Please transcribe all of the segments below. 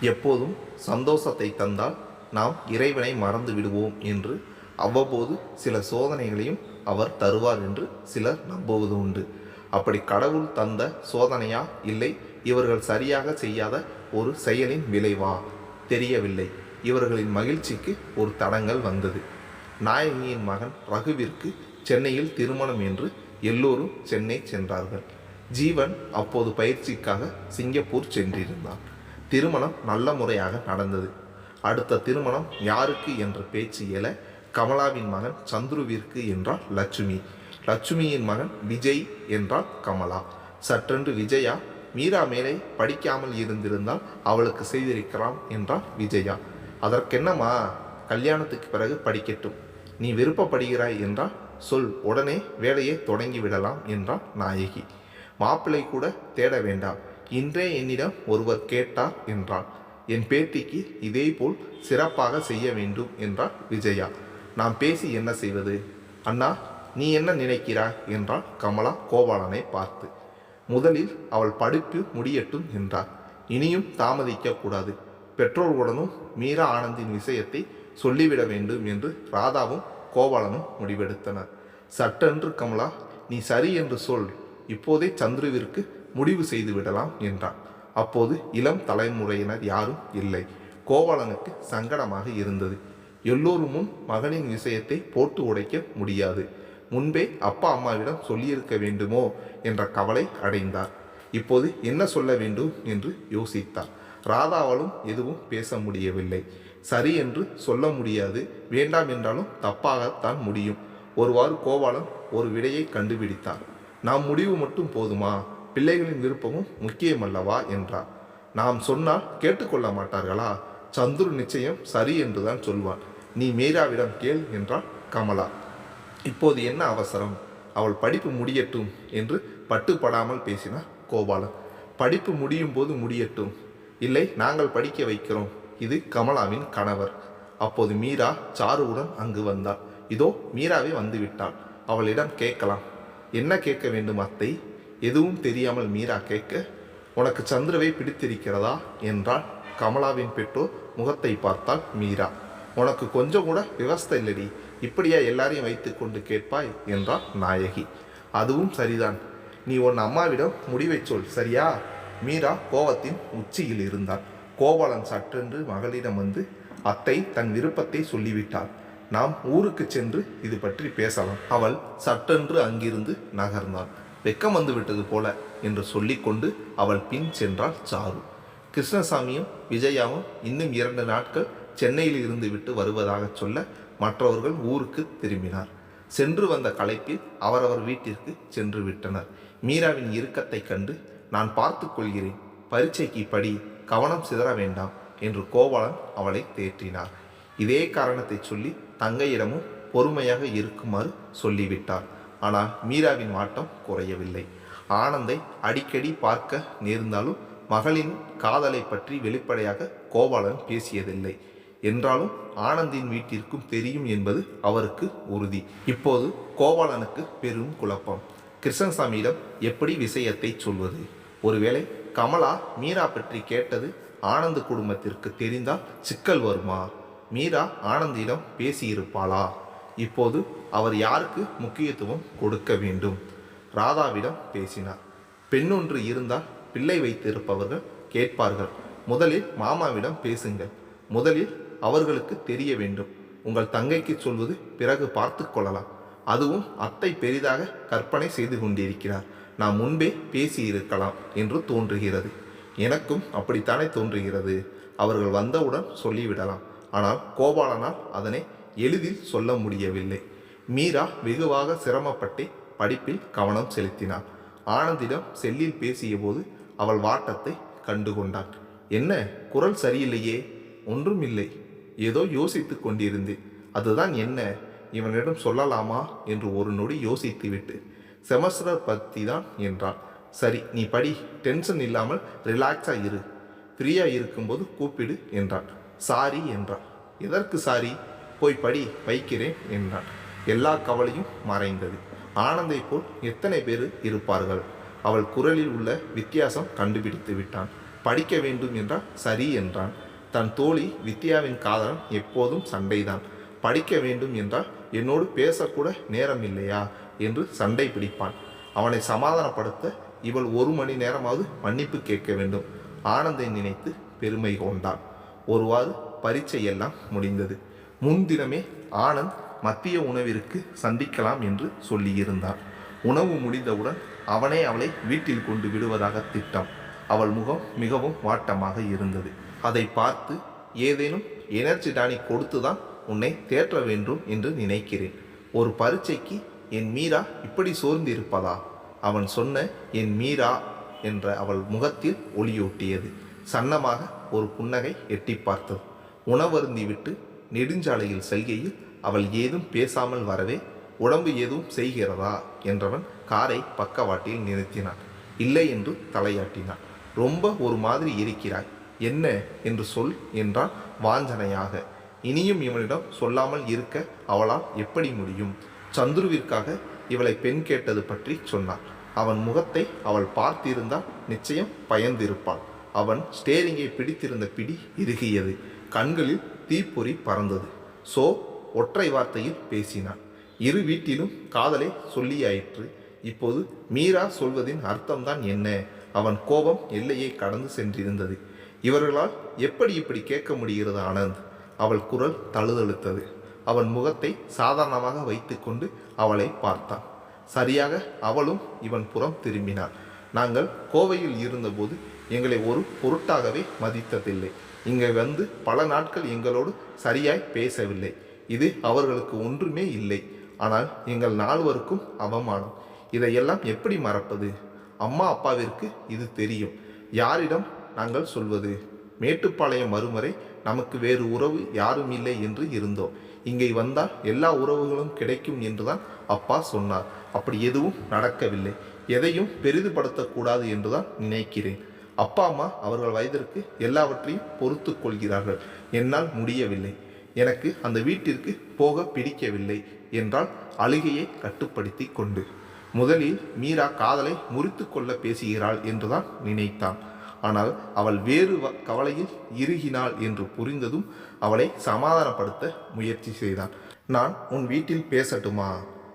எப்போதும் சந்தோஷத்தை தந்தால் நாம் இறைவனை மறந்து விடுவோம் என்று அவ்வப்போது சில சோதனைகளையும் அவர் தருவார் என்று சிலர் நம்புவது உண்டு. அப்படி கடவுள் தந்த சோதனையா? இல்லை இவர்கள் சரியாக செய்யாத ஒரு செயலின் விளைவா? தெரியவில்லை. இவர்களின் மகிழ்ச்சிக்கு ஒரு தடங்கள் வந்தது. நாயகியின் மகன் ரகுவிற்கு சென்னையில் திருமணம் என்று எல்லோரும் சென்னை சென்றார்கள். ஜீவன் அப்போது பயிற்சிக்காக சிங்கப்பூர் சென்றிருந்தான். திருமணம் நல்ல முறையாக நடந்தது. அடுத்த திருமணம் யாருக்கு என்ற பேச்சு எழ கமலாவின் மகன் சந்துருவிற்கு என்றால் லட்சுமி. லட்சுமியின் மகன் விஜய் என்றால் கமலா. சற்றென்று விஜயா மீரா மேலே படிக்காமல் இருந்திருந்தால் அவளுக்கு செய்திருக்கலாம் என்றால் விஜயா. அதற்கென்னம்மா கல்யாணத்துக்கு பிறகு படிக்கட்டும். நீ விருப்பப்படுகிறாய் என்றால் சொல். உடனே வேலையை தொடங்கி விடலாம் என்றாள் நாயகி. மாப்பிள்ளை கூட தேட வேண்டாம். இன்றே என்னிடம் ஒருவர் கேட்டார் என்றாள். என் பேத்திக்கு இதேபோல் சிறப்பாக செய்ய வேண்டும் என்றாள் விஜயா. நாம் பேசி என்ன செய்வது? அண்ணா நீ என்ன நினைக்கிறாய்? என்றாள் கமலா கோபாலனை பார்த்து. முதலில் அவள் படிப்பு முடியட்டும் என்றார். இனியும் தாமதிக்கக்கூடாது பெற்றோர்களுடனும் மீரா ஆனந்தின் விஷயத்தை சொல்லிவிட வேண்டும் என்று ராதாவும் கோபாலனும் முடிவெடுத்தனர். சட்டென்று கமலா நீ சரி என்று சொல். இப்போதே சந்துருவிற்கு முடிவு செய்து விடலாம் என்றான். அப்போது இளம் தலைமுறையினர் யாரும் இல்லை. கோவலனுக்கு சங்கடமாக இருந்தது. எல்லோரும் முன் மகனின் விஷயத்தை போட்டு உடைக்க முடியாது. முன்பே அப்பா அம்மாவிடம் சொல்லியிருக்க வேண்டுமோ என்ற கவலை அடைந்தார். இப்போது என்ன சொல்ல வேண்டும் என்று யோசித்தார். ராதாவாலும் எதுவும் பேச முடியவில்லை. சரி என்று சொல்ல முடியாது. வேண்டாம் என்றாலும் தப்பாகத்தான் முடியும். ஒருவாறு கோபாலன் ஒரு விடையை கண்டுபிடித்தார். நாம் முடிவு மட்டும் போதுமா? பிள்ளைகளின் விருப்பமும் முக்கியமல்லவா என்றார். நாம் சொன்னால் கேட்டுக்கொள்ள மாட்டார்களா? சந்துரு நிச்சயம் சரி என்றுதான் சொல்வான். நீ மீராவிடம் கேள் என்றாள் கமலா. இப்போது என்ன அவசரம்? அவள் படிப்பு முடியட்டும் என்று பட்டுப்படாமல் பேசினார் கோபாலன். படிப்பு முடியும் போது முடியட்டும். இல்லை நாங்கள் படிக்க வைக்கிறோம். இது கமலாவின் கணவர். அப்போது மீரா சாருவுடன் அங்கு வந்தாள். இதோ மீராவே வந்துவிட்டாள். அவளிடம் கேட்கலாம். என்ன கேட்க வேண்டும் அத்தை? எதுவும் தெரியாமல் மீரா கேட்க உனக்கு சந்திரவை பிடித்திருக்கிறதா? என்றால் கமலாவின் பெற்றோர் முகத்தை பார்த்தால் மீரா. உனக்கு கொஞ்சம் கூட விவஸ்தை இல்லடி. இப்படியா எல்லாரையும் வைத்து கொண்டு கேட்பாய்? என்றாள் நாயகி. அதுவும் சரிதான். நீ உன் அம்மாவிடம் முடிவை சொல் சரியா? மீரா கோவத்தின் உச்சியில் இருந்தாள். கோபாலன் சற்றென்று மகளிடம் வந்து அத்தை தன் விருப்பத்தை சொல்லிவிட்டாள். நாம் ஊருக்கு சென்று இது பற்றி பேசலாம். அவள் சட்டென்று அங்கிருந்து நகர்ந்தாள். வெக்கம் வந்து விட்டது போல என்று சொல்லிக்கொண்டு அவள் பின் சென்றாள் சாரு. கிருஷ்ணசாமியும் விஜயாவும் இன்னும் இரண்டு நாட்கள் சென்னையில் இருந்து விட்டு வருவதாக சொல்ல மற்றவர்கள் ஊருக்கு திரும்பினார். சென்று வந்த களைப்பில் அவரவர் வீட்டிற்கு சென்று விட்டனர். மீராவின் இறுக்கத்தைக் கண்டு நான் பார்த்து கொள்கிறேன். பரீட்சைக்கு படி கவனம் சிதற வேண்டாம் என்று கோபாலன் அவளை தேற்றினார். இதே காரணத்தை சொல்லி தங்கையிடமும் பொறுமையாக இருக்குமாறு சொல்லிவிட்டார். ஆனால் மீராவின் மாட்டம் குறையவில்லை. ஆனந்தை அடிக்கடி பார்க்க நேர்ந்தாலும் மகளின் காதலை பற்றி வெளிப்படையாக கோபாலன் பேசியதில்லை. என்றாலும் ஆனந்தின் வீட்டிற்கும் தெரியும் என்பது அவருக்கு உறுதி. இப்போது கோபாலனுக்கு பெரும் குழப்பம். கிருஷ்ணசாமியிடம் எப்படி விஷயத்தை சொல்வது? ஒருவேளை கமலா மீரா பற்றி கேட்டது ஆனந்த் குடும்பத்திற்கு தெரிந்தால் சிக்கல் வருமா? மீரா ஆனந்திடம் பேசியிருப்பாளா? இப்போது அவர் யாருக்கு முக்கியத்துவம் கொடுக்க வேண்டும்? ராதாவிடம் பேசினார். பெண்ணொன்று இருந்தால் பிள்ளை வைத்திருப்பவர்கள் கேட்பார்கள். முதலில் மாமாவிடம் பேசுங்கள். முதலில் அவர்களுக்கு தெரிய வேண்டும். உங்கள் தங்கைக்கு சொல்வது பிறகு பார்த்து கொள்ளலாம். அதுவும் அத்தை பெரிதாக கற்பனை செய்து கொண்டிருக்கிறார். நான் முன்பே பேசியிருக்கலாம் என்று தோன்றுகிறது. எனக்கும் அப்படித்தானே தோன்றுகிறது. அவர்கள் வந்தவுடன் சொல்லிவிடலாம். ஆனால் கோபாலனால் அதனை எளிதில் சொல்ல முடியவில்லை. மீரா வெகுவாக சிரமப்பட்டு படிப்பில் கவனம் செலுத்தினாள் ஆனந்திடம் செல்லில் பேசியபோது அவள் வாட்டத்தை கண்டுகொண்டான் என்ன குரல் சரியில்லையே? ஒன்றும் இல்லை ஏதோ யோசித்து கொண்டிருந்தேன் அதுதான் என்ன? இவனிடம் சொல்லலாமா? என்று ஒரு நொடி யோசித்துவிட்டு செமஸ்டர் பற்றி தான் என்றான் சரி நீ படி. டென்ஷன் இல்லாமல் ரிலாக்ஸாக இரு. ஃப்ரீயாக இருக்கும்போது கூப்பிடு என்றான் சாரி என்றான் எதற்கு சாரி? போய் படி வைக்கிறேன் என்றான் எல்லா கவலையும் மறைந்தது. ஆனந்தை போல் எத்தனை பேர் இருப்பார்கள்? அவள் குரலில் உள்ள வித்தியாசம் கண்டுபிடித்து விட்டான். படிக்க வேண்டும் என்றால் சரி என்றான். தன் தோழி வித்யாவின் காதலன் எப்போதும் சண்டைதான். படிக்க வேண்டும் என்றால் என்னோடு பேசக்கூட நேரம் இல்லையா என்று சண்டை பிடிப்பான். அவனை சமாதானப்படுத்த இவள் ஒரு மணி நேரமாவது மன்னிப்பு கேட்க வேண்டும். ஆனந்தை நினைத்து பெருமை கொண்டான் ஒருவாறு பரீட்சை எல்லாம் முடிந்தது. முன்தினமே ஆனந்த் மத்திய உணவிற்கு சந்திக்கலாம் என்று சொல்லியிருந்தான் உணவு முடிந்தவுடன் அவனே அவளை வீட்டில் கொண்டு விடுவதாக திட்டம். அவள் முகம் மிகவும் வாட்டமாக இருந்தது. அதை பார்த்து ஏதேனும் எனர்ஜி டானிக் கொடுத்துதான் உன்னை தேற்ற வேண்டும் என்று நினைக்கிறேன். ஒரு பரீட்சைக்கு என் மீரா இப்படி சோர்ந்திருப்பதா? அவன் சொன்ன என் மீரா என்ற அவள் முகத்தில் ஒளியூட்டியது. சன்னமாக ஒரு புன்னகை எட்டி பார்த்தது. உணவருந்திவிட்டு நெடுஞ்சாலையில் செல்கையில் அவள் ஏதும் பேசாமல் வரவே உடம்பு ஏதும் செய்கிறதா என்றவன் காரை பக்கவாட்டில் நிறுத்தினான். இல்லை என்று தலையாட்டினான். ரொம்ப ஒரு மாதிரி இருக்கிறாய். என்ன என்று சொல் என்றான் வாஞ்சனையாக. இனியும் இவனிடம் சொல்லாமல் இருக்க அவளால் எப்படி முடியும்? சந்துருவிற்காக இவளை பெண் கேட்டது பற்றி சொன்னான் அவன் முகத்தை அவள் பார்த்திருந்தால் நிச்சயம் பயந்திருப்பாள். அவன் ஸ்டேரிங்கை பிடித்திருந்த பிடி இறுகியது. கண்களில் தீப்பொறி பறந்தது. சோ ஒற்றை வார்த்தையில் பேசினான். இரு வீட்டிலும் காதலை சொல்லியாயிற்று. இப்போது மீரா சொல்வதின் அர்த்தம்தான் என்ன? அவன் கோபம் எல்லையை கடந்து சென்றிருந்தது. இவர்களால் எப்படி இப்படி கேட்க முடிகிறது ஆனந்த்? அவள் குரல் தழுதழுத்தது. அவன் முகத்தை சாதாரணமாக வைத்துக்கொண்டு அவளை பார்த்தான். சரியாக அவளும் இவன் புறம் திரும்பினாள். நாங்கள் கோவையில் இருந்தபோது எங்களை ஒரு பொருட்டாகவே மதித்ததில்லை. இங்கே வந்து பல நாட்கள் எங்களோடு சரியாய் பேசவில்லை. இது அவர்களுக்கு ஒன்றுமே இல்லை. ஆனால் எங்கள் நால்வருக்கும் அவமானம். இதையெல்லாம் எப்படி மறப்பது? அம்மா அப்பாவிற்கு இது தெரியும். யாரிடம் நாங்கள் சொல்வது? மேட்டுப்பாளையம் மறுமுறை நமக்கு வேறு உறவு யாரும் இல்லை என்று இருந்தோம். இங்கே வந்தால் எல்லா உறவுகளும் கிடைக்கும் என்றுதான் அப்பா சொன்னார். அப்படி எதுவும் நடக்கவில்லை. எதையும் பெரிதுபடுத்தக்கூடாது என்றுதான் நினைக்கிறேன். அப்பா அம்மா அவர்கள் வயதிற்கு எல்லாவற்றையும் பொறுத்து கொள்கிறார்கள். என்னால் முடியவில்லை. எனக்கு அந்த வீட்டிற்கு போக பிடிக்கவில்லை என்றால் அழுகையை கட்டுப்படுத்தி கொண்டு. முதலில் மீரா காதலை முறித்து கொள்ள பேசுகிறாள் என்றுதான் நினைத்தான். ஆனால் அவள் வேறு வ- கவலையில் இறுகினாள் என்று புரிந்ததும் அவளை சமாதானப்படுத்த முயற்சி செய்தான். நான் உன் வீட்டில் பேசட்டுமா?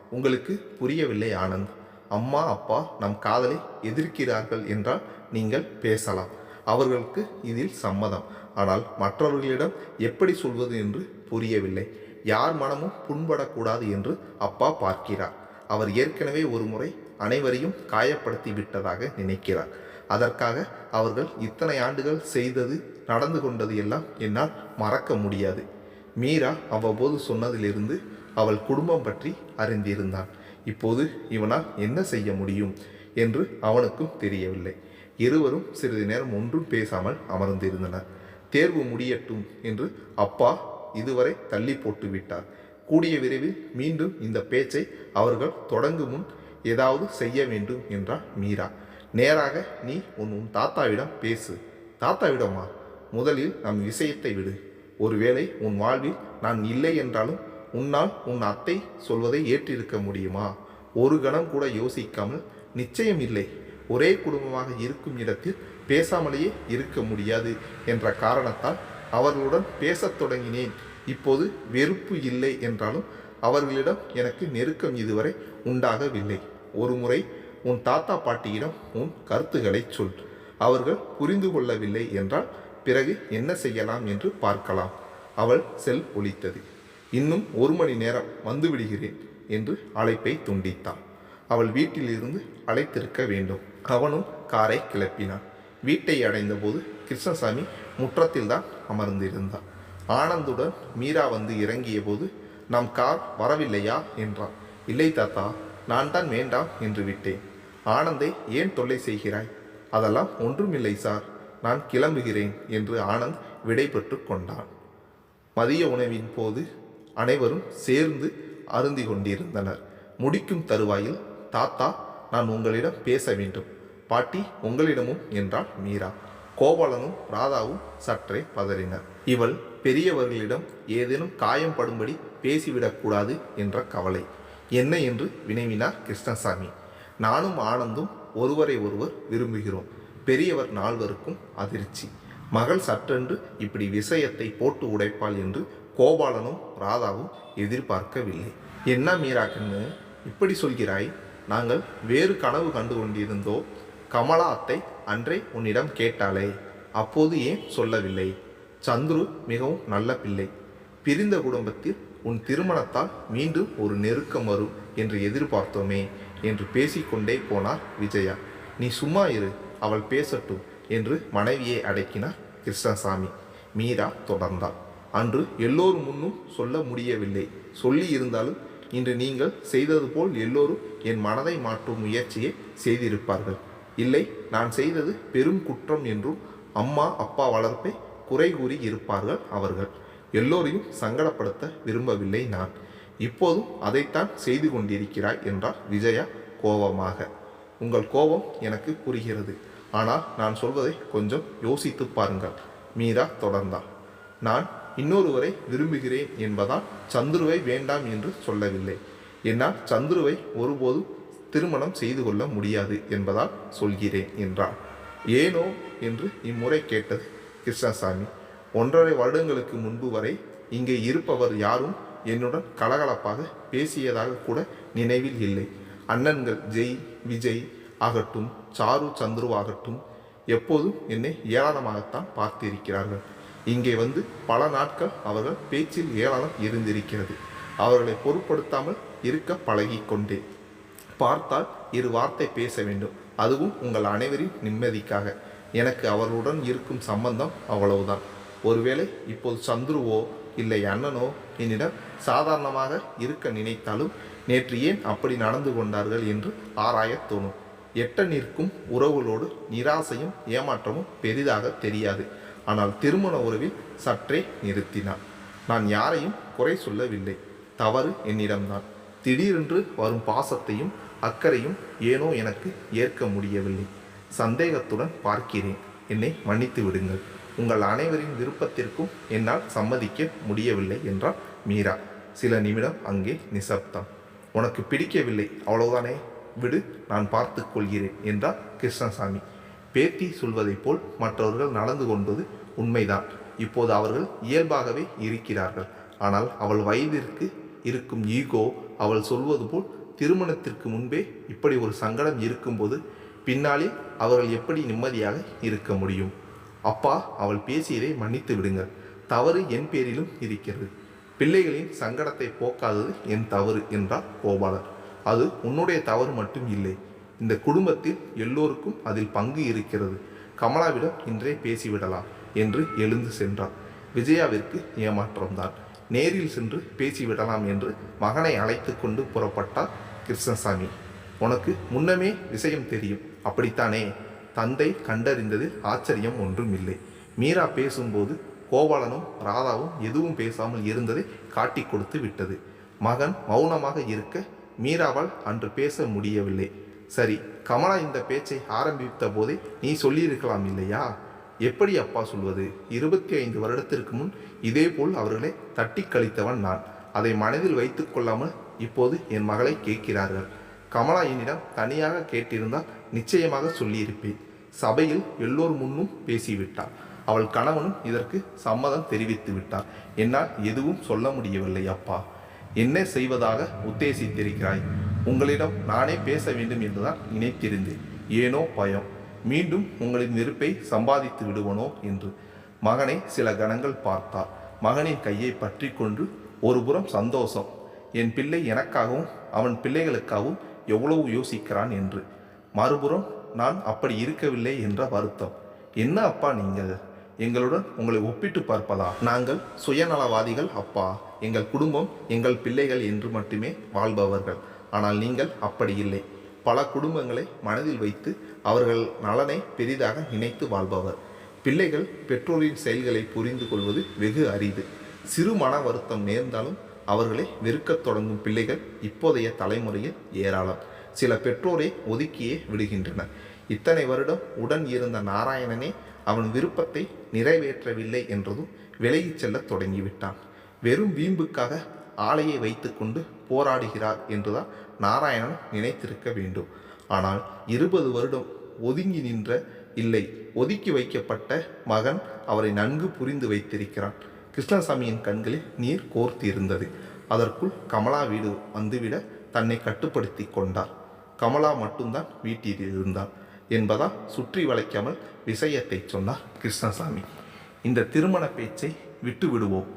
உங்களுக்கு புரியவில்லை ஆனந்த். அம்மா அப்பா நம் காதலை எதிர்க்கிறார்கள் என்றால் நீங்கள் பேசலாம். அவர்களுக்கு இதில் சம்மதம். ஆனால் மற்றவர்களிடம் எப்படி சொல்வது என்று புரியவில்லை. யார் மனமும் புண்படக்கூடாது என்று அப்பா பார்க்கிறார். அவர் ஏற்கனவே ஒரு முறை அனைவரையும் காயப்படுத்தி விட்டதாக நினைக்கிறார். அதற்காக அவர்கள் இத்தனை ஆண்டுகள் செய்தது நடந்து கொண்டது எல்லாம் என்னால் மறக்க முடியாது. மீரா அவ்வப்போது சொன்னதிலிருந்து அவள் குடும்பம் பற்றி அறிந்திருந்தான். இப்போது இவனால் என்ன செய்ய முடியும் என்று அவனுக்கும் தெரியவில்லை. இருவரும் சிறிது நேரம் ஒன்றும் பேசாமல் அமர்ந்திருந்தனர். தேர்வு முடியட்டும் என்று அப்பா இதுவரை தள்ளி போட்டு விட்டார் கூடிய விரைவில் மீண்டும் இந்த பேச்சை அவர்கள் தொடங்கும் முன் ஏதாவது செய்ய வேண்டும் என்றார் மீரா. நேராக நீ உன் உன் தாத்தாவிடம் பேசு. தாத்தாவிடமா? முதலில் நம் விஷயத்தை விடு. ஒருவேளை உன் வாழ்வில் நான் இல்லை என்றாலும் உன்னால் உன் அத்தை சொல்வதை ஏற்றிருக்க முடியுமா? ஒரு கணம் கூட யோசிக்காமல். நிச்சயம் இல்லை. ஒரே குடும்பமாக இருக்கும் இடத்தில் பேசாமலேயே இருக்க முடியாது என்ற காரணத்தால் அவர்களுடன் பேசத் தொடங்கினேன். இப்போது வெறுப்பு இல்லை என்றாலும் அவர்களிடம் எனக்கு நெருக்கம் இதுவரை உண்டாகவில்லை. ஒருமுறை உன் தாத்தா பாட்டியிடம் உன் கருத்துக்களை சொல். அவர்கள் புரிந்து கொள்ளவில்லை என்றால் பிறகு என்ன செய்யலாம் என்று பார்க்கலாம். அவள் செல் ஒழித்தது இன்னும் ஒரு மணி நேரம் வந்துவிடுகிறேன் என்று அழைப்பை துண்டித்தாள். அவள் வீட்டிலிருந்து அழைத்திருக்க வேண்டும். அவனும் காரை கிளப்பினான். வீட்டை அடைந்தபோது கிருஷ்ணசாமி முற்றத்தில் தான் அமர்ந்திருந்தார். ஆனந்துடன் மீரா வந்து இறங்கிய போது நம் கார் வரவில்லையா? என்றான். இல்லை தாத்தா நான் தான் வேண்டாம் என்று விட்டேன். ஆனந்தை ஏன் தொல்லை செய்கிறாய்? அதெல்லாம் ஒன்றுமில்லை சார் நான் கிளம்புகிறேன் என்று ஆனந்த் விடைபெற்று கொண்டான். மதிய உணவின் போது அனைவரும் சேர்ந்து அருந்தி கொண்டிருந்தனர். முடிக்கும் தருவாயில் தாத்தா நான் உங்களிடம் பேச வேண்டும். பாட்டி உங்களிடமும் என்றாள் மீரா. கோபாலனும் ராதாவும் சற்றே பதறினர். இவள் பெரியவர்களிடம் ஏதேனும் காயம் படும்படி பேசிவிடக்கூடாது என்ற கவலை. என்ன என்று வினவினார் கிருஷ்ணசாமி. நானும் ஆனந்தும் ஒருவரை ஒருவர் விரும்புகிறோம். பெரியவர் நால்வருக்கும் அதிர்ச்சி. மகள் சற்றென்று இப்படி விஷயத்தை போட்டு உடைப்பாள் என்று கோபாலனும் ராதாவும் எதிர்பார்க்கவில்லை. என்ன மீராக்குன்னு இப்படி சொல்கிறாய்? நாங்கள் வேறு கனவு கண்டு கொண்டிருந்தோ கமலா அத்தை அன்றே உன்னிடம் கேட்டாளே. அப்போது ஏன் சொல்லவில்லை? சந்துரு மிகவும் நல்ல பிள்ளை. பிரிந்த குடும்பத்தில் உன் திருமணத்தால் மீண்டும் ஒரு நெருக்கம் வரும் என்று எதிர்பார்த்தோமே என்று பேசிக்கொண்டே போனார் விஜயா. நீ சும்மா இரு அவள் பேசட்டும் என்று மனைவியை அடக்கினார் கிருஷ்ணசாமி. மீரா தொடர்ந்தாள். அன்று எல்லோரும் முன்னும் சொல்ல முடியவில்லை. சொல்லி இருந்தாலும் இன்று நீங்கள் செய்தது போல் எல்லோரும் என் மனதை மாற்றும் முயற்சியை செய்திருப்பார்கள். இல்லை நான் செய்தது பெரும் குற்றம் என்றும் அம்மா அப்பா வளர்ப்பை குறை கூறி இருப்பார்கள் அவர்கள். எல்லோரையும் சங்கடப்படுத்த விரும்பவில்லை நான். இப்போதும் அதைத்தான் செய்து கொண்டிருக்கிறாய் என்றார் விஜயா கோபமாக. உங்கள் கோபம் எனக்கு புரிகிறது. ஆனால் நான் சொல்வதை கொஞ்சம் யோசித்து பாருங்கள். மீரா தொடர்ந்தார் நான் இன்னொருவரை விரும்புகிறேன் என்பதால் சந்துருவை வேண்டாம் என்று சொல்லவில்லை. என்னால் சந்துருவை ஒருபோதும் திருமணம் செய்து கொள்ள முடியாது என்பதால் சொல்கிறேன் என்றார். ஏனோ என்று இம்முறை கேட்டது கிருஷ்ணசாமி. ஒன்றரை வருடங்களுக்கு முன்பு வரை இங்கே இருப்பவர் யாரும் என்னுடன் கலகலப்பாக பேசியதாக கூட நினைவில் இல்லை. அண்ணன்கள் ஜெய் விஜய் ஆகட்டும் சாரு சந்துருவாகட்டும் எப்போதும் என்னை ஏளனமாகத்தான் பார்த்திருக்கிறார்கள். இங்கே வந்து பல நாட்கள் அவர்கள் பேச்சில் ஏளனம் இருந்திருக்கிறது. அவர்களை பொருட்படுத்தாமல் இருக்க பழகிக்கொண்டேன். பார்த்தால் இரு வார்த்தை பேச வேண்டும். அதுவும் உங்கள் அனைவரின் நிம்மதிக்காக. எனக்கு அவர்களுடன் இருக்கும் சம்பந்தம் அவ்வளவுதான். ஒருவேளை இப்போது சந்துருவோ இல்லை அண்ணனோ என்னிடம் சாதாரணமாக இருக்க நினைத்தாலும் நேற்று ஏன் அப்படி நடந்து கொண்டார்கள் என்று ஆராயத் தோணும். எட்ட நிற்கும் உறவுகளோடு நிராசையும் ஏமாற்றமும் பெரிதாக தெரியாது. ஆனால் திருமண உறவில் சற்றே நிறுத்தினான். நான் யாரையும் குறை சொல்லவில்லை. தவறு என்னிடம்தான். திடீரென்று வரும் பாசத்தையும் அக்கறையும் ஏனோ எனக்கு ஏற்க முடியவில்லை. சந்தேகத்துடன் பார்க்கிறேன். என்னை மன்னித்து விடுங்கள். உங்கள் அனைவரின் விருப்பத்திற்கும் என்னால் சம்மதிக்க முடியவில்லை என்றார் மீரா. சில நிமிடம் அங்கே நிசப்தம் உனக்கு பிடிக்கவில்லை. அவ்வளவுதானே? விடு நான் பார்த்து கொள்கிறேன் என்றார் கிருஷ்ணசாமி. பேத்தி சொல்வதைப் போல் மற்றவர்கள் நடந்து கொண்டது உண்மைதான். இப்போது அவர்கள் இயல்பாகவே இருக்கிறார்கள். ஆனால் அவள் வயதிற்கு இருக்கும் ஈகோ அவள் சொல்வது போல் திருமணத்திற்கு முன்பே இப்படி ஒரு சங்கடம் இருக்கும்போது பின்னாளில் அவர்கள் எப்படி நிம்மதியாக இருக்க முடியும்? அப்பா அவள் பேசியதை மன்னித்து விடுங்கள். தவறு என் பேரிலும் இருக்கிறது. பிள்ளைகளின் சங்கடத்தை போக்காதது என் தவறு என்றார் கோபாலர். அது உன்னுடைய தவறு மட்டும் இல்லை. இந்த குடும்பத்தில் எல்லோருக்கும் அதில் பங்கு இருக்கிறது. கமலாவிடம் இன்றே பேசிவிடலாம் என்று எழுந்து சென்றார். விஜயாவிற்கு ஏமாற்றம்தான் நேரில் சென்று பேசிவிடலாம் என்று மகனை அழைத்து கொண்டு புறப்பட்டார் கிருஷ்ணசாமி. உனக்கு முன்னமே விஷயம் தெரியும். அப்படித்தானே தந்தை கண்டறிந்ததில் ஆச்சரியம் ஒன்றும் இல்லை மீரா பேசும்போது கோபாலனும் ராதாவும் எதுவும் பேசாமல் இருந்ததை காட்டி கொடுத்து விட்டது. மகன் மௌனமாக இருக்க மீராவால் அன்று பேச முடியவில்லை. சரி கமலா இந்த பேச்சை ஆரம்பித்த போதே நீ சொல்லியிருக்கலாம் இல்லையா? எப்படி அப்பா சொல்வது? இருபத்தி ஐந்து வருடத்திற்கு முன் இதேபோல் அவர்களை தட்டி கழித்தவன் நான். அதை மனதில் வைத்து கொள்ளாமல் இப்போது என் மகளை கேட்கிறார்கள். கமலா என்னிடம் தனியாக கேட்டிருந்தால் நிச்சயமாக சொல்லியிருப்பேன். சபையில் எல்லோர் முன்னும் பேசிவிட்டார் அவள் கணவனும் இதற்கு சம்மதம் தெரிவித்து விட்டார். என்னால் எதுவும் சொல்ல முடியவில்லை அப்பா. என்ன செய்வதாக உத்தேசித்திருக்கிறாய்? உங்களிடம் நானே பேச வேண்டும் என்றுதான் நினைத்திருந்தேன். ஏனோ பயம். மீண்டும் உங்களின் நெருப்பை சம்பாதித்து விடுவனோ என்று. மகனை சில கணங்கள் பார்த்தார் மகனின் கையை பற்றி கொண்டு ஒருபுறம் சந்தோஷம். என் பிள்ளை எனக்காகவும் அவன் பிள்ளைகளுக்காகவும் எவ்வளவு யோசிக்கிறான் என்று. மறுபுறம் நான் அப்படி இருக்கவில்லை என்ற வருத்தம். என்ன அப்பா நீங்கள்? எங்களுடன் உங்களை ஒப்பிட்டு பார்ப்பதா? நாங்கள் சுயநலவாதிகள் அப்பா. எங்கள் குடும்பம் எங்கள் பிள்ளைகள் என்று மட்டுமே வாழ்பவர்கள். ஆனால் நீங்கள் அப்படி இல்லை. பல குடும்பங்களை மனதில் வைத்து அவர்கள் நலனை பெரிதாக நினைத்து வாழ்பவர். பிள்ளைகள் பெற்றோரின் செயல்களை புரிந்து கொள்வது வெகு அரிது. சிறு மன வருத்தம் நேர்ந்தாலும் அவர்களை வெறுக்கத் தொடங்கும் பிள்ளைகள் இப்போதைய தலைமுறையில் ஏராளம். சில பெற்றோரை ஒதுக்கியே விடுகின்றனர். இத்தனை வருடம் உடன் இருந்த நாராயணனே அவன் விருப்பத்தை நிறைவேற்றவில்லை என்றதும் விலகிச் செல்லத் தொடங்கிவிட்டான். வெறும் வீம்புக்காக ஆலையை வைத்துக்கொண்டு போராடுகிறார் என்றுதான் நாராயணன் நினைத்திருக்க வேண்டும். ஆனால் இருபது வருடம் ஒதுங்கி நின்ற இல்லை ஒதுக்கி வைக்கப்பட்ட மகன் அவரை நன்கு புரிந்து வைத்திருக்கிறான். கிருஷ்ணசாமியின் கண்களில் நீர் கோர்த்து இருந்தது அதற்குள் கமலா வீடு வந்துவிட தன்னை கட்டுப்படுத்தி கொண்டார் கமலா மட்டும்தான் வீட்டில் இருந்தான் என்பதால் சுற்றி வளைக்காமல் விஷயத்தை சொன்னார் கிருஷ்ணசாமி. இந்த திருமண பேச்சை விட்டு விடுவோம்.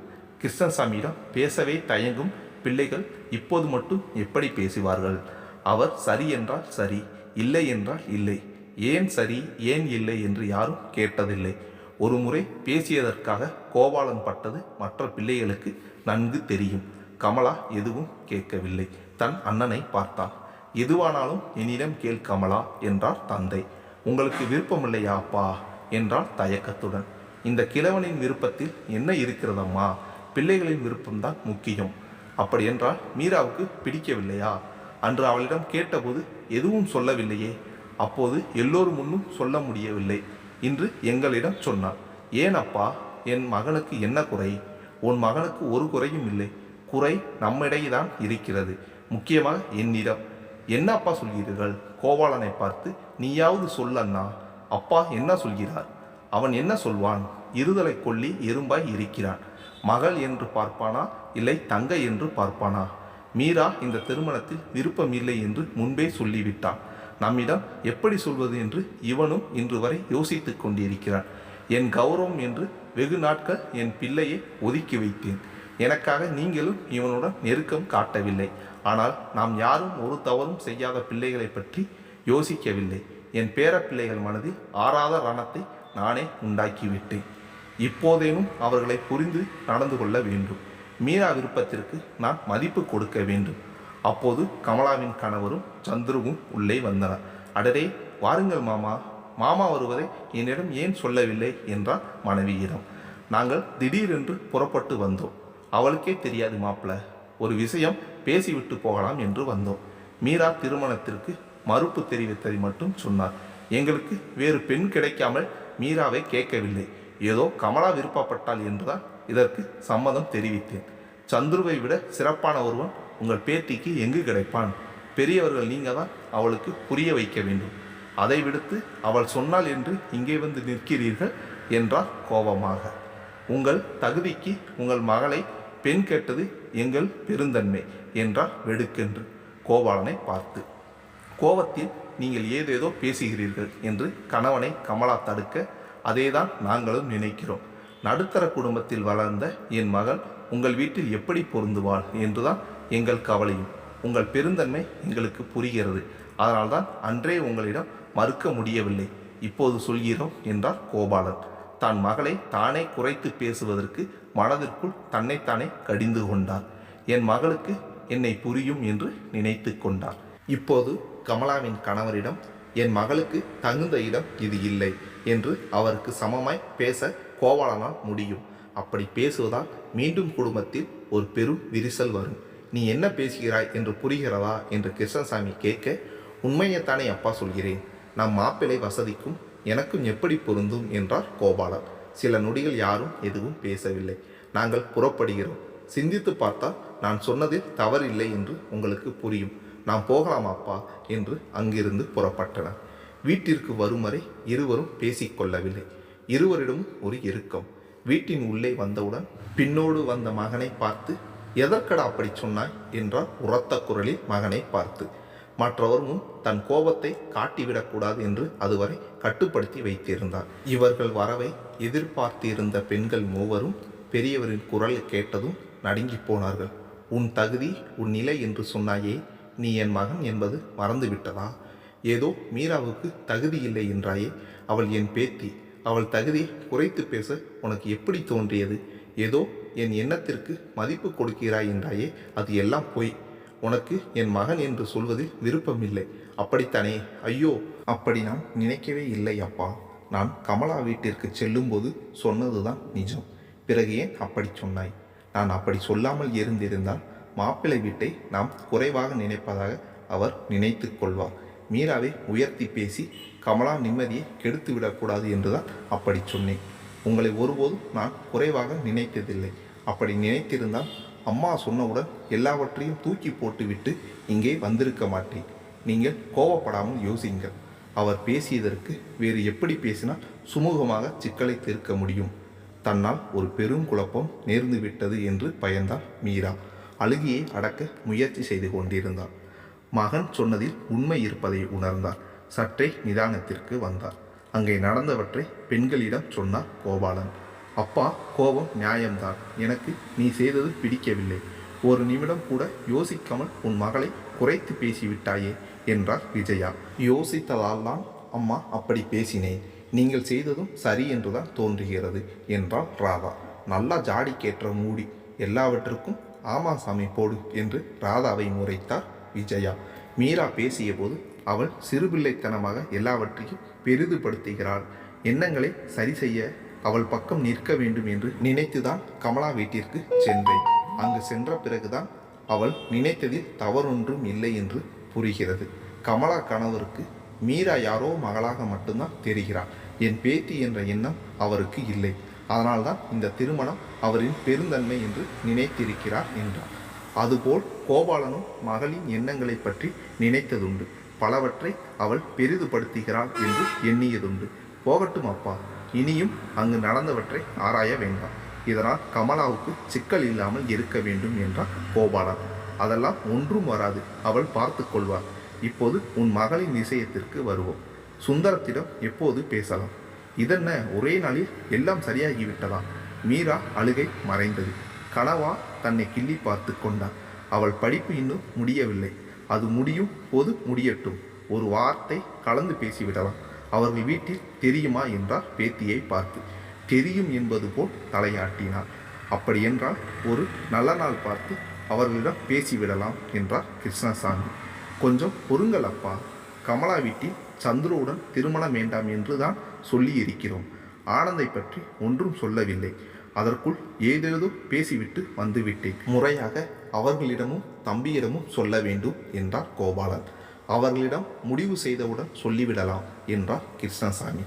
கிருஷ்ணசாமியிடம் பேசவே தயங்கும் பிள்ளைகள் இப்போது மட்டும் எப்படி பேசுவார்கள்? அவர் சரி என்றால் சரி இல்லை என்றால் இல்லை. ஏன் சரி ஏன் இல்லை என்று யாரும் கேட்டதில்லை. ஒரு முறை பேசியதற்காக கோபாலன் பட்டது மற்ற பிள்ளைகளுக்கு நன்கு தெரியும். கமலா எதுவும் கேட்கவில்லை. தன் அண்ணனை பார்த்தான். எதுவானாலும் என்னிடம் கேள் கமலா என்றார் தந்தை. உங்களுக்கு விருப்பமில்லையா அப்பா என்றாள் தயக்கத்துடன். இந்த கிழவனின் விருப்பத்தில் என்ன இருக்கிறதம்மா? பிள்ளைகளின் விருப்பம்தான் முக்கியம். அப்படியென்றால் மீராவுக்கு பிடிக்கவில்லையா? அன்று அவளிடம் கேட்டபோது எதுவும் சொல்லவில்லையே. அப்போது எல்லோரும் முன்னும் சொல்ல முடியவில்லை. இன்று எங்களிடம் சொன்னான் ஏன் அப்பா என் மகனுக்கு என்ன குறை? உன் மகனுக்கு ஒரு குறையும் இல்லை. குறை நம்மிடையே தான் இருக்கிறது. முக்கியமாக என்னிடம். என்ன அப்பா சொல்கிறீர்கள்? கோபாலனை பார்த்து நீயாவது சொல்லண்ணா. அப்பா என்ன சொல்கிறார்? அவன் என்ன சொல்வான்? இருதலை கொல்லி எறும்பாய் இருக்கிறான். மகள் என்று பார்ப்பானா? இல்லை தங்கை என்று பார்ப்பானா? மீரா இந்த திருமணத்தில் விருப்பம் இல்லை என்று முன்பே சொல்லிவிட்டான். நம்மிடம் எப்படி சொல்வது என்று இவனும் இன்று வரை யோசித்து கொண்டிருக்கிறான். என் கௌரவம் என்று வெகு நாட்கள் என் பிள்ளையை ஒதுக்கி வைத்தேன். எனக்காக நீங்களும் இவனுடன் நெருக்கம் காட்டவில்லை. ஆனால் நாம் யாரும் ஒரு தவறும் செய்யாத பிள்ளைகளை பற்றி யோசிக்கவில்லை. என் பேர பிள்ளைகள் மனதில் ஆறாத ரணத்தை நானே உண்டாக்கிவிட்டேன். இப்போதேனும் அவர்களை புரிந்து நடந்து கொள்ள வேண்டும். மீரா விருப்பத்திற்கு நான் மதிப்பு கொடுக்க வேண்டும். அப்போது கமலாவின் கணவரும் சந்துருவும் உள்ளே வந்தனர். அடரே வாருங்கள் மாமா. மாமா வருவதை என்னிடம் ஏன் சொல்லவில்லை? என்றார் மனைவியிடம் நாங்கள் திடீரென்று புறப்பட்டு வந்தோம். அவளுக்கே தெரியாது மாப்பிள்ள ஒரு விஷயம் பேசிவிட்டு போகலாம் என்று வந்தோம். மீரா திருமணத்திற்கு மறுப்பு தெரிவித்ததை மட்டும் சொன்னார். எங்களுக்கு வேறு பெண் கிடைக்காமல் மீராவை கேட்கவில்லை. ஏதோ கமலா விருப்பப்பட்டாள் என்றுதான் இதற்கு சம்மதம் தெரிவித்தேன். சந்துருவை விட சிறப்பான ஒருவன் உங்கள் பேத்திக்கு எங்கு கிடைப்பான்? பெரியவர்கள் நீங்கள் தான் அவளுக்கு புரிய வைக்க வேண்டும். அதை விடுத்து அவள் சொன்னாள் என்று இங்கே வந்து நிற்கிறீர்கள் என்றார் கோபமாக. உங்கள் தகுதிக்கு உங்கள் மகளை பெண் கேட்டது எங்கள் பெருந்தன்மை என்றார் வெடுக்கென்று கோபாலனை பார்த்து. கோபத்தில் நீங்கள் ஏதேதோ பேசுகிறீர்கள் என்று கணவனை கமலா தடுக்க அதேதான் நாங்களும் நினைக்கிறோம். நடுத்தர குடும்பத்தில் வளர்ந்த என் மகள் உங்கள் வீட்டில் எப்படி பொருந்துவாள் என்றுதான் எங்கள் கவலையும். உங்கள் பெருந்தன்மை எங்களுக்கு புரிகிறது. அதனால்தான் அன்றே உங்களிடம் மறுக்க முடியவில்லை. இப்போது சொல்கிறோம் என்றார் கோபாலன். தன் மகளை தானே குறைத்து பேசுவதற்கு மனதிற்குள் தன்னைத்தானே கடிந்து கொண்டார் என் மகளுக்கு என்னை புரியும் என்று நினைத்து கொண்டார் இப்போது கமலாவின் கணவரிடம் என் மகளுக்கு தகுந்த இடம் இது இல்லை என்று அவருக்கு சமமாய் பேச கோபாலனால் முடியும். அப்படி பேசுவதால் மீண்டும் குடும்பத்தில் ஒரு பெரும் விரிசல் வரும். நீ என்ன பேசுகிறாய் என்று புரிகிறதா என்று கிருஷ்ணசாமி கேட்க உண்மையைத்தானே அப்பா சொல்கிறேன். நம் மாப்பிள்ளை வசதிக்கும் எனக்கும் எப்படி பொருந்தும்? என்றார் கோபாலன். சில நொடிகள் யாரும் எதுவும் பேசவில்லை. நாங்கள் புறப்படுகிறோம். சிந்தித்து பார்த்தால் நான் சொன்னதில் தவறில்லை என்று உங்களுக்கு புரியும். நாம் போகலாம் அப்பா என்று அங்கிருந்து புறப்பட்டனர். வீட்டிற்கு வரும் வரை இருவரும் பேசிக்கொள்ளவில்லை இருவரிடம் ஒரு இறுக்கம். வீட்டின் உள்ளே வந்தவுடன் பின்னோடு வந்த மகனை பார்த்து எதற்கடா அப்படி சொன்னாய்? என்றார் உரத்த குரலில் மகனை பார்த்து. மற்றவர் முன் தன் கோபத்தை காட்டிவிடக்கூடாது என்று அதுவரை கட்டுப்படுத்தி வைத்திருந்தார். இவர்கள் வரவை எதிர்பார்த்திருந்த பெண்கள் மூவரும் பெரியவரின் குரல் கேட்டதும் நடுங்கி போனார்கள். உன் தகுதி உன் நிலை என்று சொன்னாயே நீ என் மகன் என்பது மறந்துவிட்டதா? ஏதோ மீராவுக்கு தகுதி இல்லை என்றாயே அவள் என் பேத்தி அவள் தகுதியை குறைத்து பேச உனக்கு எப்படி தோன்றியது? ஏதோ என் எண்ணத்திற்கு மதிப்பு கொடுக்கிறாய் என்றாயே அது எல்லாம் பொய். உனக்கு என் மகன் என்று சொல்வதில் விருப்பமில்லை. அப்படித்தானே? ஐயோ அப்படி நான் நினைக்கவே இல்லை அப்பா. நான் கமலா வீட்டிற்கு செல்லும்போது சொன்னதுதான் நிஜம். பிறகு ஏன் அப்படி சொன்னாய்? நான் அப்படி சொல்லாமல் இருந்திருந்தால் மாப்பிள்ளை வீட்டை நாம் குறைவாக நினைப்பதாக அவர் நினைத்து கொள்வார். மீராவை உயர்த்தி பேசி கமலா நிம்மதியை கெடுத்து விடக்கூடாது என்றுதான் அப்படி சொன்னேன். உங்களை ஒருபோதும் நான் குறைவாக நினைத்ததில்லை. அப்படி நினைத்திருந்தால் அம்மா சொன்னவுடன் எல்லாவற்றையும் தூக்கி போட்டுவிட்டு இங்கே வந்திருக்க மாட்டேன். நீங்கள் கோவப்படாமல் யோசிங்கள். அவர் பேசியதற்கு வேறு எப்படி பேசினால் சுமூகமாக சிக்கலை தீர்க்க முடியும். தன்னால் ஒரு பெரும் குழப்பம் நேர்ந்து விட்டது என்று பயந்தாள் மீரா. அழுகியை அடக்க முயற்சி செய்து கொண்டிருந்தாள். மகன் சொன்னதில் உண்மை இருப்பதை உணர்ந்தார். சற்றே நிதானத்திற்கு வந்தார். அங்கே நடந்தவற்றை பெண்களிடம் சொன்னார் கோபாலன். அப்பா கோபம் நியாயம்தான். எனக்கு நீ செய்தது பிடிக்கவில்லை. ஒரு நிமிடம் கூட யோசிக்காமல் உன் மகளை குறைத்து பேசிவிட்டாயே என்றார் விஜயா. யோசித்ததால் தான் அம்மா அப்படி பேசினேன். நீங்கள் செய்ததும் சரி என்றுதான் தோன்றுகிறது என்றாள் ராதா. நல்லா ஜாடி கேட்ட மூடி. எல்லாவற்றுக்கும் ஆமா சாமி போடு என்று ராதாவை முறைத்தார் விஜயா. மீரா பேசியபோது அவள் சிறுபிள்ளைத்தனமாக எல்லாவற்றையும் பெரிதுபடுத்துகிறாள். எண்ணங்களை சரி செய்ய அவள் பக்கம் நிற்க வேண்டும் என்று நினைத்துதான் கமலா வீட்டிற்கு சென்றேன். அங்கு சென்ற பிறகுதான் அவள் நினைத்ததில் தவறொன்றும் இல்லை என்று புரிகிறது. கமலா கணவருக்கு மீரா யாரோ மகளாக மட்டும்தான் தெரிகிறாள். என் பேத்தி என்ற எண்ணம் அவருக்கு இல்லை. அதனால்தான் இந்த திருமணம் அவரின் பெருந்தன்மை என்று நினைத்திருக்கிறார் என்றார் அதுபோல் கோபாலனும் மகளின் எண்ணங்களை பற்றி நினைத்ததுண்டு. பலவற்றை அவள் பெரிதுபடுத்துகிறாள் என்று எண்ணியதுண்டு. போகட்டும் அப்பா இனியும் அங்கு நடந்தவற்றை ஆராய வேண்டாம். இதனால் கமலாவுக்கு சிக்கல் இல்லாமல் இருக்க வேண்டும் என்றார் கோபாலன். அதெல்லாம் ஒன்றும் வராது அவள் பார்த்து கொள்வார் இப்போது உன் மகளின் விஷயத்திற்கு வருவோம். சுந்தரத்திடம் எப்போது பேசலாம்? இதென்ன ஒரே நாளில் எல்லாம் சரியாகிவிட்டதா? மீரா அழுகை மறைந்தது. கனவா தன்னை கிள்ளி பார்த்து கொண்டான். அவள் படிப்பு இன்னும் முடியவில்லை. அது முடியும் போது முடியட்டும். ஒரு வார்த்தை கலந்து பேசிவிடலாம். அவர்கள் வீட்டில் தெரியுமா என்றார் பேத்தியை பார்த்து. தெரியும் என்பது போல் தலையாட்டினார். அப்படி என்றால் ஒரு நல்ல நாள் பார்த்து அவர்களிடம் பேசிவிடலாம் என்றார் கிருஷ்ணசாமி. கொஞ்சம் பொறுங்கள் அப்பா. கமலா வீட்டில் சந்துருவுடன் திருமணம் வேண்டாம் என்று தான் சொல்லியிருக்கிறோம். ஆனந்தை பற்றி ஒன்றும் சொல்லவில்லை. அதற்குள் ஏதேதோ பேசிவிட்டு வந்துவிட்டேன். முறையாக அவர்களிடமும் தம்பியிடமும் சொல்ல வேண்டும் என்றார் கோபாலன். அவர்களிடம் முடிவு செய்தவுடன் சொல்லிவிடலாம் என்றார் கிருஷ்ணசாமி.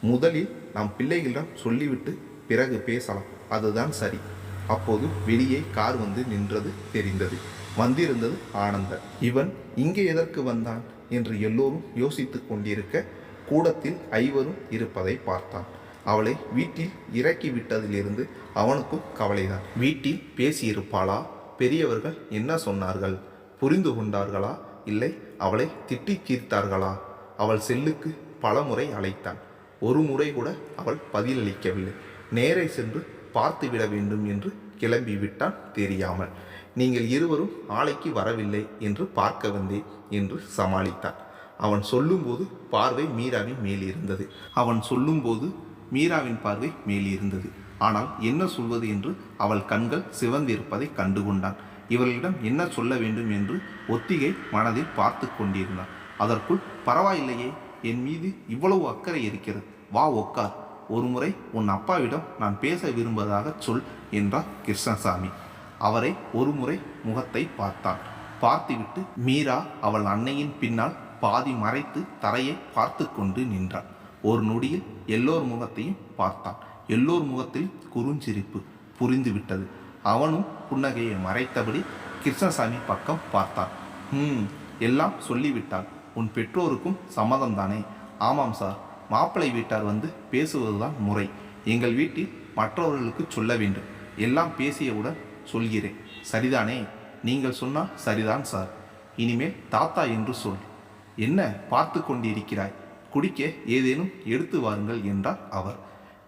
முதலில் நம் பிள்ளைகளிடம் சொல்லிவிட்டு பிறகு பேசலாம். அதுதான் சரி. அப்போது வெளியே கார் வந்து நின்றது தெரிந்தது. வந்திருந்தது ஆனந்தன். இவன் இங்கே எதற்கு வந்தான்? என்று எல்லோரும் யோசித்துக் கொண்டிருக்க கூடத்தில் ஐவரும் இருப்பதை பார்த்தான். அவளை வீட்டில் இறக்கி விட்டதிலிருந்து அவனுக்கும் கவலைதான். வீட்டில் பேசியிருப்பாளா? பெரியவர்கள் என்ன சொன்னார்கள்? புரிந்து கொண்டார்களா? இல்லை அவளை திட்டி தீர்த்தார்களா அவள் செல்லுக்கு பலமுறை அழைத்தான். ஒரு முறை கூட அவள் பதிலளிக்கவில்லை. நேரே சென்று பார்த்து விட வேண்டும் என்று கிளம்பி விட்டான் தெரியாமல். நீங்கள் இருவரும் ஆலைக்கு வரவில்லை என்று பார்க்க வந்தேன் என்று சமாளித்தான். அவன் சொல்லும்போது பார்வை மீராவின் மேல் இருந்தது அவன் சொல்லும்போது மீராவின் பார்வை மேலிருந்தது. ஆனால் என்ன சொல்வது என்று அவள் கண்கள் சிவந்திருப்பதை கண்டுகொண்டான். இவர்களிடம் என்ன சொல்ல வேண்டும் என்று ஒத்திகை மனதில் பார்த்து கொண்டிருந்தான். அதற்குள் பரவாயில்லையே என் மீது இவ்வளவு அக்கறை இருக்கிறது. வா உக்கார். ஒருமுறை உன் அப்பாவிடம் நான் பேச விரும்புவதாக சொல் என்றார் கிருஷ்ணசாமி. அவரை ஒருமுறை முகத்தை பார்த்தான். பார்த்துவிட்டு மீரா அவள் அன்னையின் பின்னால் பாதி மறைத்து தரையை பார்த்து கொண்டு நின்றாள். ஒரு நொடியில் எல்லோர் முகத்தையும் பார்த்தான். எல்லோர் முகத்தில் குறுஞ்சிரிப்பு புரிந்துவிட்டது. அவனும் புன்னகையை மறைத்தபடி கிருஷ்ணசாமி பக்கம் பார்த்தான். ம் எல்லாம் சொல்லிவிட்டாள் உன் பெற்றோருக்கும் சம்மதம் தானே ஆமாம் சார். மாப்பிள்ளை வீட்டார் வந்து பேசுவதுதான் முறை. எங்கள் வீட்டில் மற்றவர்களுக்கு சொல்ல வேண்டும். எல்லாம் பேசியவுடன் சொல்கிறேன். சரிதானே? நீங்கள் சொன்னால் சரிதான் சார். இனிமேல் தாத்தா என்று சொல். என்ன பார்த்து கொண்டிருக்கிறாய்? குடிக்க ஏதேனும் எடுத்து வாருங்கள் என்றார் அவர்.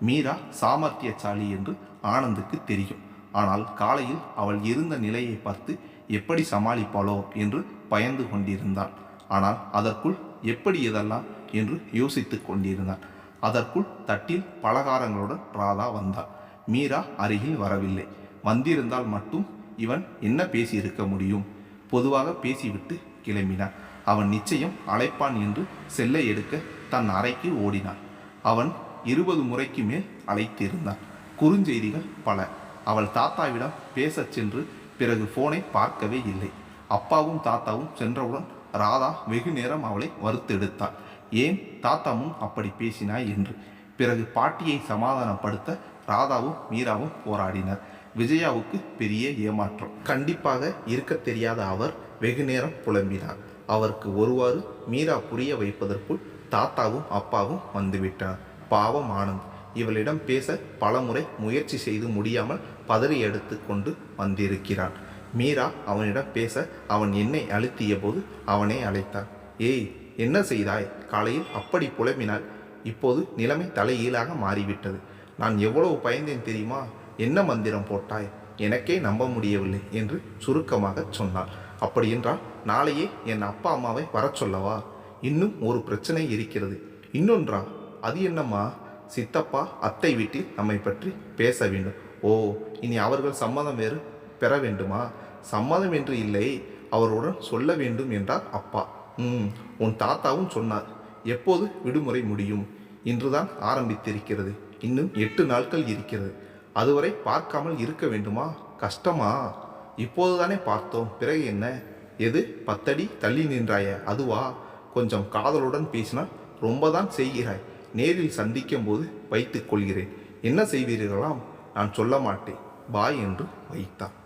மீரா சாமர்த்தியசாலி என்று ஆனந்துக்கு தெரியும். ஆனால் காலையில் அவள் இருந்த நிலையை பார்த்து எப்படி சமாளிப்பாளோ? என்று பயந்து கொண்டிருந்தான். ஆனால் அதற்குள் எப்படி இதெல்லாம்? என்று யோசித்துக் கொண்டிருந்தான். அதற்குள் தட்டில் பலகாரங்களுடன் ராதா வந்தாள். மீரா அருகில் வரவில்லை. வந்திருந்தால் மட்டும் இவன் என்ன பேசியிருக்க முடியும்? பொதுவாக பேசிவிட்டு கிளம்பினான். அவன் நிச்சயம் அழைப்பான் என்று செல்லை எடுக்க தன் அறைக்கு ஓடினான். அவன் இருபது முறைக்கு மேல் அழைத்திருந்தான். குறுஞ்செய்திகள் பல. அவள் தாத்தாவிடம் பேசச் சென்று பிறகு போனை பார்க்கவே இல்லை. அப்பாவும் தாத்தாவும் சென்றவுடன் ராதா வெகு நேரம் அவளை வறுத்தெடுத்தாள் ஏன் தாத்தாவும் அப்படி பேசினாய்? என்று. பிறகு பாட்டியை சமாதானப்படுத்த ராதாவும் மீராவும் போராடினர். விஜயாவுக்கு பெரிய ஏமாற்றம். கண்டிப்பாக இருக்க தெரியாத அவர் வெகு நேரம் புலம்பினார். அவருக்கு ஒருவாறு மீரா புரிய வைப்பதற்குள் தாத்தாவும் அப்பாவும் வந்துவிட்டார். பாவம் ஆனந்த். இவளிடம் பேச பலமுறை முயற்சி செய்து முடியாமல் பதறி எடுத்து கொண்டு வந்திருக்கிறான். மீரா அவனிடம் பேச அவன் என்னை அழுத்திய போது அவனை அழைத்தான் ஏய் என்ன செய்தாய்? காலையில் அப்படி புலம்பினாய். இப்போது நிலைமை தலைகீழாக மாறிவிட்டது. நான் எவ்வளவு பயந்தேன் தெரியுமா? என்ன மந்திரம் போட்டாய்? எனக்கே நம்ப முடியவில்லை என்று சுருக்கமாக சொன்னாள். அப்படியென்றால் நாளையே என் அப்பா அம்மாவை வரச் சொல்லவா? இன்னும் ஒரு பிரச்சனை இருக்கிறது. இன்னொன்றா அது என்னம்மா? சித்தப்பா அத்தை வீட்டில் நம்மை பற்றி பேச வேண்டும். ஓ இனி அவர்கள் சம்மதம் வேறு பெற வேண்டுமா? சம்மதம் என்று இல்லை அவருடன் சொல்ல வேண்டும் என்றார் அப்பா. ம் உன் தாத்தாவும் சொன்னார் எப்போது விடுமுறை முடியும்? இன்றுதான் ஆரம்பித்திருக்கிறது. இன்னும் எட்டு நாட்கள் இருக்கிறது. அதுவரை பார்க்காமல் இருக்க வேண்டுமா? கஷ்டமா? இப்போதுதானே பார்த்தோம். பிறகு என்ன? எது? பத்தடி தள்ளி நின்றாய அதுவா? கொஞ்சம் காதலுடன் பேசினால் ரொம்ப தான் செய்கிறாய். நேரில் சந்திக்கும் போது வைத்துக் கொள்கிறேன். என்ன செய்வீர்களாம்? நான் சொல்ல மாட்டேன். பாய் என்று வைத்தான்.